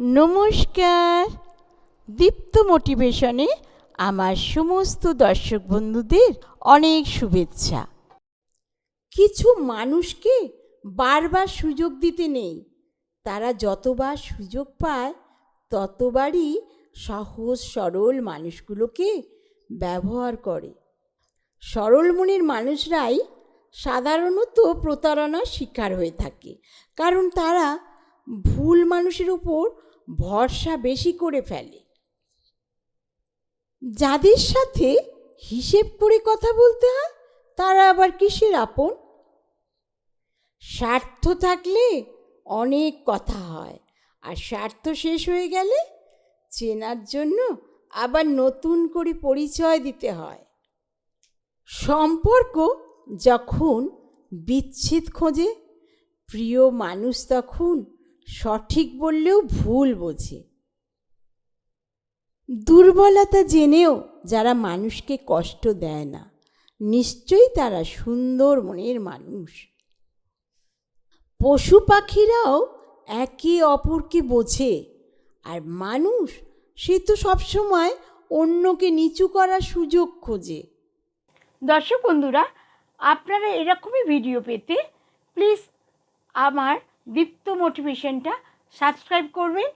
নমস্কার। দীপ্ত মোটিভেশনে আমার সমস্ত দর্শক বন্ধুদের অনেক শুভেচ্ছা। কিছু মানুষকে বারবার সুযোগ দিতে নেই। তারা যতবার সুযোগ পায়, ততবারই সহজ, সরল মানুষগুলোকে ব্যবহার করে। সরল মনের মানুষরাই সাধারণত প্রতারণার শিকার হয়ে থাকে। কারণ তারা ভুল মানুষের উপর ভরসা বেশি করে ফেলে। যাদের সাথে হিসেব করে কথা বলতে হয়, তারা আবার কিসের আপন? স্বার্থ থাকলে অনেক কথা হয়, আর স্বার্থ শেষ হয়ে গেলে চেনার জন্য আবার নতুন করে পরিচয় দিতে হয়। সম্পর্ক যখন বিচ্ছেদ খোঁজে, প্রিয় মানুষ তখন সঠিক বললেও ভুল বোঝে। দুর্বলতা জেনেও যারা মানুষকে কষ্ট দেয় না, নিশ্চয়ই তারা সুন্দর মনের মানুষ। পশু পাখিরাও একে অপরকে বোঝে, আর মানুষ সে তো সবসময় অন্যকে নিচু করার সুযোগ খোঁজে। দর্শক বন্ধুরা, আপনারা এরকমই ভিডিও পেতে প্লিজ আমার দীপ্ত মোটিভেশনটা সাবস্ক্রাইব করবেন।